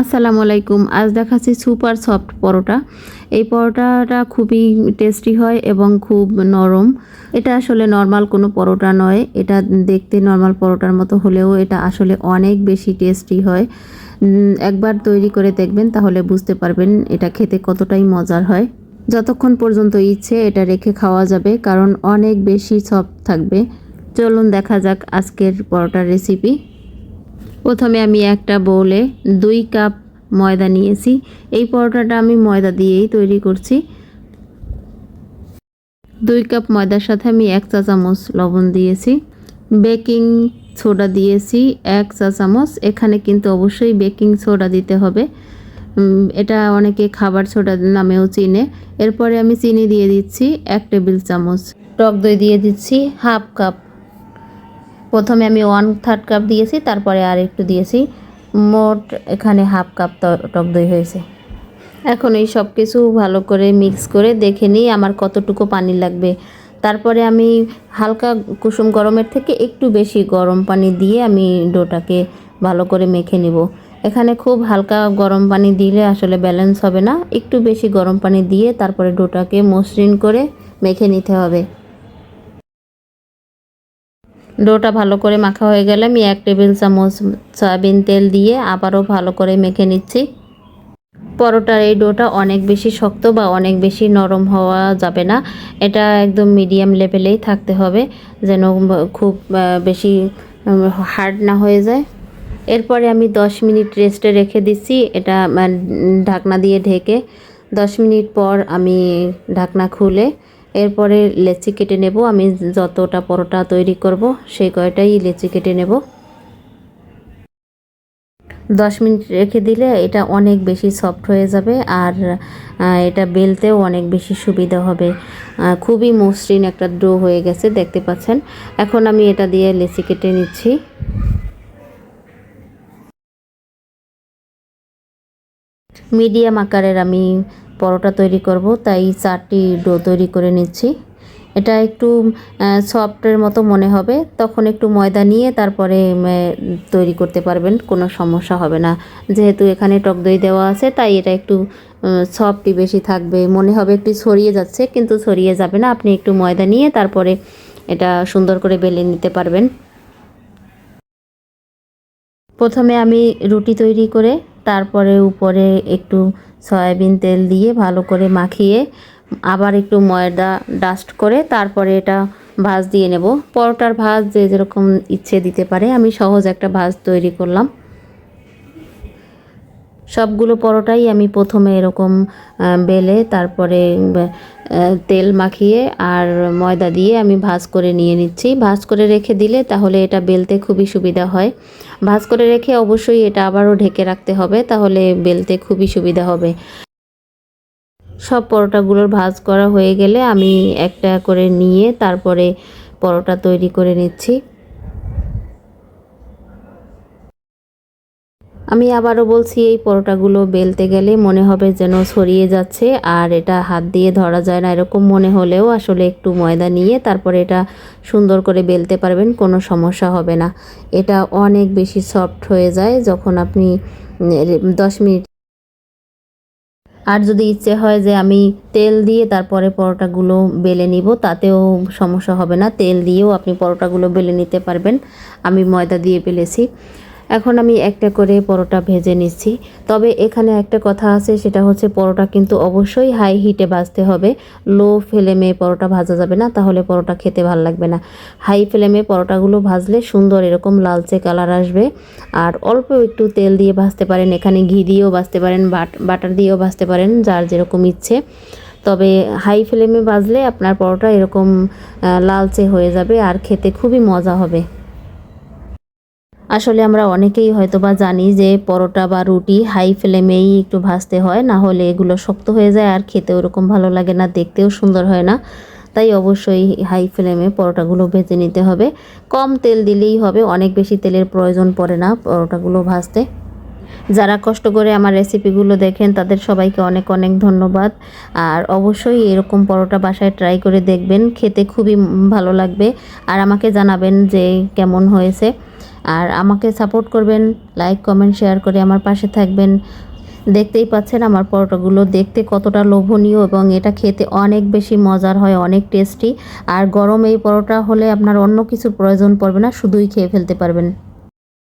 আসসালামু আলাইকুম। আজ দেখাচ্ছি সুপার সফট পরোটা। এই পরোটাটা খুবই টেস্টি হয় এবং খুব নরম। এটা আসলে নর্মাল কোনো পরোটা নয়। এটা দেখতে নর্মাল পরোটার মতো হলেও এটা আসলে অনেক বেশি টেস্টি হয়। একবার তৈরি করে দেখবেন, তাহলে বুঝতে পারবেন এটা খেতে কতটাই মজার হয়। যতক্ষণ পর্যন্ত ইচ্ছে, এটা রেখে খাওয়া যাবে, কারণ অনেক বেশি সফট থাকবে। চলুন দেখা যাক আজকের পরোটার রেসিপি প্রথমে আমি একটা বোলে দুই কাপ ময়দা নিয়েছি। এই পরোটাটা আমি ময়দা দিয়েই তৈরি করছি। দুই কাপ ময়দার সাথে আমি এক চা চামচ লবণ দিয়েছি। বেকিং সোডা দিয়েছি এক চা চামচ। এখানে কিন্তু অবশ্যই বেকিং সোডা দিতে হবে। এটা অনেকে খাবার সোডা নামেও চিনে। এরপরে আমি চিনি দিয়ে দিচ্ছি এক টেবিল চামচ। টক দই দিয়ে দিচ্ছি হাফ কাপ প্রথমে আমি ওয়ান থার্ড কাপ দিয়েছি, তারপরে আর একটু দিয়েছি। মোট এখানে হাফ কাপ টক দই হয়েছে। এখন এই সব কিছু ভালো করে মিক্স করে দেখে নিই আমার কতটুকু পানি লাগবে। তারপরে আমি হালকা কুসুম গরমের থেকে একটু বেশি গরম পানি দিয়ে আমি ডোটাকে ভালো করে মেখে নিব। এখানে খুব হালকা গরম পানি দিলে আসলে ব্যালেন্স হবে না। একটু বেশি গরম পানি দিয়ে তারপরে ডোটাকে মসৃণ করে মেখে নিতে হবে। ডোটা ভালো করে মাখা হয়ে গেলে আমি এক টেবিল চামচ সয়াবিন তেল দিয়ে আবারও ভালো করে মেখে নিচ্ছি। পরোটার এই ডোটা অনেক বেশি শক্ত বা অনেক বেশি নরম হওয়া যাবে না। এটা একদম মিডিয়াম লেভেলেই থাকতে হবে যেন খুব বেশি হার্ড না হয়ে যায়। এরপরে আমি 10 মিনিট রেস্টে রেখে দিচ্ছি। এটা ঢাকনা দিয়ে ঢেকে 10 মিনিট পর আমি ঢাকনা খুলে এরপরে লেচি কেটে নেব। আমি যতটা পরোটা তৈরি করব, সেই কয়টাই লেচি কেটে নেব। দশ মিনিট রেখে দিলে এটা অনেক বেশি সফট হয়ে যাবে আর এটা বেলতেও অনেক বেশি সুবিধা হবে। খুবই মসৃণ একটা ডো হয়ে গেছে, দেখতে পাচ্ছেন। এখন আমি এটা দিয়ে লেচি কেটে নিচ্ছি। মিডিয়াম আকারের আমি পরোটা তৈরি করব, তাই চারটি ডো তৈরি করে নিচ্ছি। এটা একটু সফটের মতো মনে হবে। তখন একটু ময়দা নিয়ে তারপরে তৈরি করতে পারবেন, কোনো সমস্যা হবে না। যেহেতু এখানে টক দই দেওয়া আছে, তাই এটা একটু সফটই বেশি থাকবে। মনে হবে একটু ছড়িয়ে যাচ্ছে, কিন্তু ছড়িয়ে যাবে না। আপনি একটু ময়দা নিয়ে তারপরে এটা সুন্দর করে বেলে নিতে পারবেন। প্রথমে আমি রুটি তৈরি করে তারপরে উপরে একটু সয়াবিন তেল দিয়ে ভালো করে মাখিয়ে আবার একটু ময়দা ডাস্ট করে তারপরে এটা ভাজ দিয়ে নেব। পরোটার ভাজ যে যেরকম ইচ্ছে দিতে পারে, আমি সহজ একটা ভাজ তৈরি করলাম। সবগুলো পরোটাই আমি প্রথমে এরকম বেলে, তারপরে তেল মাখিয়ে আর ময়দা দিয়ে আমি ভাজ করে নিয়ে নিচ্ছি। ভাজ করে রেখে দিলে তাহলে এটা বেলতে খুবই সুবিধা হয়। ভাজ করে রেখে অবশ্যই এটা আবারও ঢেকে রাখতে হবে, তাহলে বেলতে খুবই সুবিধা হবে। সব পরোটাগুলোর ভাজ করা হয়ে গেলে আমি একটা করে নিয়ে তারপরে পরোটা তৈরি করে নিচ্ছি। আমি আবারও বলছি, এই পরোটাগুলো বেলতে গেলে মনে হবে যেন ছড়িয়ে যাচ্ছে, আর এটা হাত দিয়ে ধরা যায় না এরকম মনে হলেও আসলে একটু ময়দা নিয়ে তারপরে এটা সুন্দর করে বেলতে পারবেন, কোনো সমস্যা হবে না। এটা অনেক বেশি সফট হয়ে যায় যখন আপনি দশ মিনিট আর যদি ইচ্ছে হয় যে আমি তেল দিয়ে তারপরে পরোটাগুলো বেলে নিব, তাতেও সমস্যা হবে না। তেল দিয়েও আপনি পরোটাগুলো বেলে নিতে পারবেন। আমি ময়দা দিয়ে বেলেছি। এখন আমি একটা করে পরোটা ভেজে নিচ্ছি। তবে এখানে একটা কথা আছে, সেটা হচ্ছে পরোটা কিন্তু অবশ্যই হাই হিটে ভাজতে হবে। লো ফ্লেমে পরোটা ভাজা যাবে না, তাহলে পরোটা খেতে ভালো লাগবে না। হাই ফ্লেমে পরোটাগুলো ভাজলে সুন্দর এরকম লালচে কালার আসবে। আর অল্প একটু তেল দিয়ে ভাজতে পারেন, এখানে ঘি দিয়েও ভাজতে পারেন, বাট- বাটার দিয়েও ভাজতে পারেন, যার যেরকম ইচ্ছে। তবে হাই ফ্লেমে ভাজলে আপনার পরোটা এরকম লালচে হয়ে যাবে আর খেতে খুবই মজা হবে। আসলে আমরা অনেকেই হয়তো বা জানি যে পরোটা বা রুটি হাই ফ্লেমেই একটু ভাজতে হয়, না হলে এগুলো শক্ত হয়ে যায় আর খেতে ওরকম ভালো লাগে না, দেখতেও সুন্দর হয় না। তাই অবশ্যই হাই ফ্লেমে পরোটাগুলো ভেজে নিতে হবে। কম তেল দিলেই হবে, অনেক বেশি তেলের প্রয়োজন পড়ে না পরোটাগুলো ভাজতে। যারা কষ্ট করে আমার রেসিপিগুলো দেখেন, তাদের সবাইকে অনেক অনেক ধন্যবাদ। আর অবশ্যই এরকম পরোটা বাসায় ট্রাই করে দেখবেন, খেতে খুবই ভালো লাগবে। আর আমাকে জানাবেন যে কেমন হয়েছে। আর আমাকে সাপোর্ট করবেন লাইক কমেন্ট শেয়ার করে আমার পাশে থাকবেন। দেখতেই পাচ্ছেন আমার পরোটাগুলো দেখতে কতটা লোভনীয় এবং এটা খেতে অনেক বেশি মজার হয়, অনেক টেস্টি আর গরম এই পরোটা হলে আপনার অন্য কিছুর প্রয়োজন পড়বে না, শুধুই খেয়ে ফেলতে পারবেন।